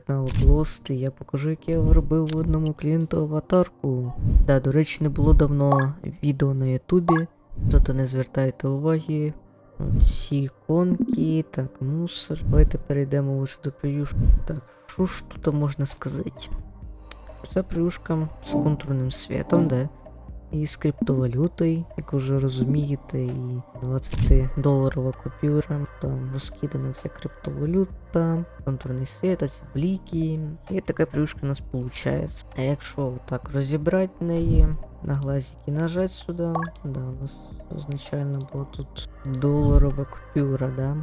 канал Блост, і я покажу, як я робив одному клієнту аватарку. Да, до речі, не було давно відео на Ютубі, то не звертайте уваги. Ці іконки, так, мусор. Давайте перейдемо лише до прев'юшки. Так, що ж тут можна сказати? Це прев'юшка з контурним світом, де і з криптовалютою, як вже розумієте, і 20 доларова купюра, там розкидана ця криптовалюта, контурний світ, ці бліки. І така плюшка у нас виходить. А якщо так розібрати неї, на глазики нажать сюди, да, у нас означально було тут доларова купюра, да.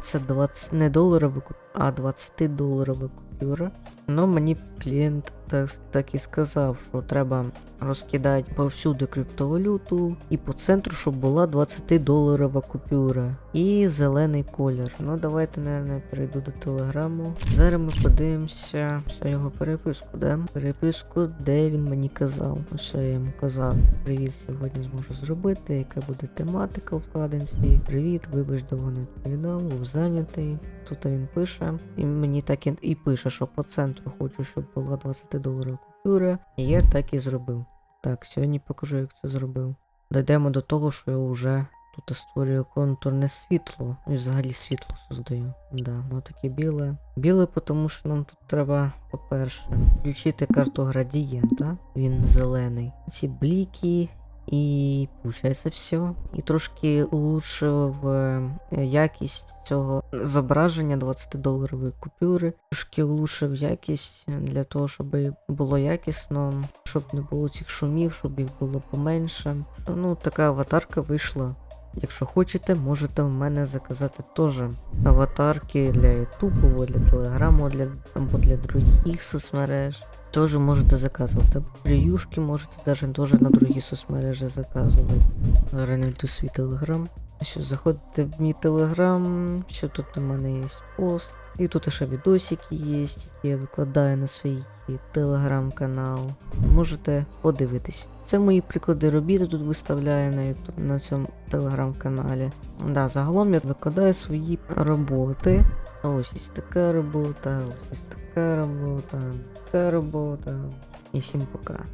Це 20, не доларова купюра, а 20 доларова купюра. Ну, мені клієнт так, так і сказав, що треба розкидати повсюди криптовалюту і по центру, щоб була 20 доларова купюра і зелений колір. Ну давайте, наверное, перейду до телеграму. Зараз ми подивимося все його переписку, да? Переписку, де він мені казав. Ну, я йому казав. Привіт, сьогодні зможу зробити. Яка буде тематика вкладинці? Привіт, вибач, довго не відповідав, був зайнятий. Тут він пише, і мені так і пише, що по центру хочу, щоб була 20 доларова купюра. І я так і зробив. Так, сьогодні покажу, як це зробив. Дійдемо до того, що я вже тут створюю контурне світло. І взагалі світло создаю. Да, воно таке біле. Біле, тому що нам тут треба, по-перше, включити карту градієнта. Він зелений. Ці бліки. І виходить все. І трошки улучшив е, якість цього зображення 20 доларової купюри. Трошки улучшив якість для того, щоб було якісно, щоб не було цих шумів, щоб їх було поменше. Ну, така аватарка вийшла. Якщо хочете, можете в мене заказати теж аватарки для Ютубу, для Телеграму, для, або для других соцмереж. Теж можете заказувати. Прев'юшки можете навіть теж на другі соцмережі заказувати. Зараз свій телеграм. Що заходите в мій телеграм, що тут у мене є пост. І тут ще відосики є, які я викладаю на свій телеграм-канал. Можете подивитись. Це мої приклади робіт, тут виставляю на, на цьому телеграм-каналі. Да, загалом я викладаю свої роботи. Ось є така робота, ось є така робота, така робота. І всім пока.